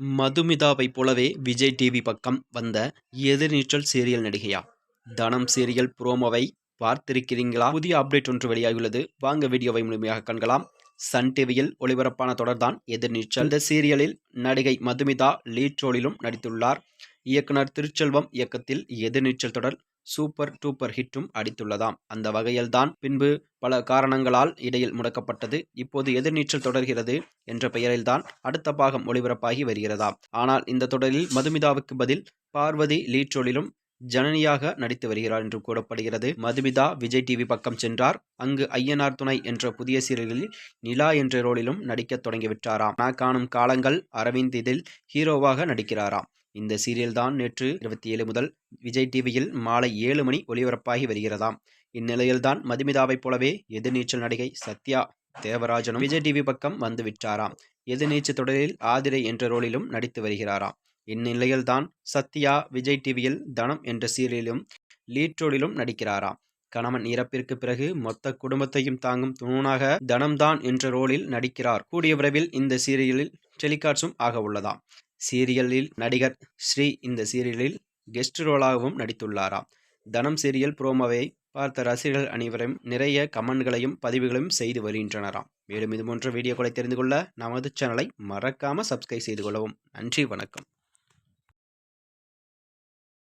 மதுமிதாவைப் போலவே விஜய் டிவி பக்கம் வந்த எதிர்நீச்சல் சீரியல் நடிகையா? தனம் சீரியல் புரோமோவை பார்த்திருக்கிறீங்களா? புதிய அப்டேட் ஒன்று வெளியாகியுள்ளது. வாங்க வீடியோவை முழுமையாக காண்கலாம். சன் டிவியில் ஒளிபரப்பான தொடர்தான் எதிர்நீச்சல். இந்த சீரியலில் நடிகை மதுமிதா லீட் ரோலிலும் நடித்துள்ளார். இயக்குனர் திருச்செல்வம் இயக்கத்தில் எதிர்நீச்சல் தொடர் சூப்பர் டூப்பர் ஹிட்டும் அடித்துள்ளதாம். அந்த வகையில்தான் பின்பு பல காரணங்களால் இடையில் முடக்கப்பட்டது. இப்போது எதிர்நீச்சல் தொடர்கிறது என்ற பெயரில்தான் அடுத்த பாகம் ஒளிபரப்பாகி வருகிறதாம். ஆனால் இந்த தொடரில் மதுமிதாவுக்கு பதில் பார்வதி லீட்ரோலிலும் ஜனனியாக நடித்து வருகிறார் என்று கூறப்படுகிறது. மதுமிதா விஜய் டிவி பக்கம் சென்றார். அங்கு ஐயனார் துணை என்ற புதிய சீரியலில் நிலா என்ற ரோலிலும் நடிக்கத் தொடங்கிவிட்டாராம். நான் காணும் காலங்கள் அரவிந்த் இதில் ஹீரோவாக நடிக்கிறாராம். இந்த சீரியல் தான் நேற்று இருபத்தி ஏழு முதல் விஜய் டிவியில் மாலை ஏழு மணி ஒளிபரப்பாகி வருகிறதாம். இந்நிலையில்தான் மதுமிதாவைப் போலவே எதிர்நீச்சல் நடிகை சத்யா தேவராஜனும் விஜய் டிவி பக்கம் வந்து விட்டாராம். எதிர்நீச்சல் தொடரில் ஆதிரை என்ற ரோலிலும் நடித்து வருகிறாராம். இந்நிலையில்தான் சத்யா விஜய் டிவியில் தனம் என்ற சீரியலிலும் லீட் ரோலிலும் நடிக்கிறாராம். கணவன் இறப்பிற்கு பிறகு மொத்த குடும்பத்தையும் தாங்கும் தூணாக தனம்தான் என்ற ரோலில் நடிக்கிறார். கூடிய விரைவில் இந்த சீரியலில் டெலிகாஸ்டும் ஆக உள்ளதாம் சீரியலில் நடிகர் ஸ்ரீ இந்த சீரியலில் கெஸ்ட் ரோலாகவும் நடித்துள்ளாராம். தனம் சீரியல் புரோமோவை பார்த்த ரசிகர்கள் அனைவரும் நிறைய கமெண்ட்களையும் பதிவுகளையும் செய்து வருகின்றனராம். மேலும் இதுபோன்ற வீடியோக்களை தெரிந்து கொள்ள நமது சேனலை மறக்காமல் சப்ஸ்கிரைப் செய்து கொள்ளவும். நன்றி வணக்கம்.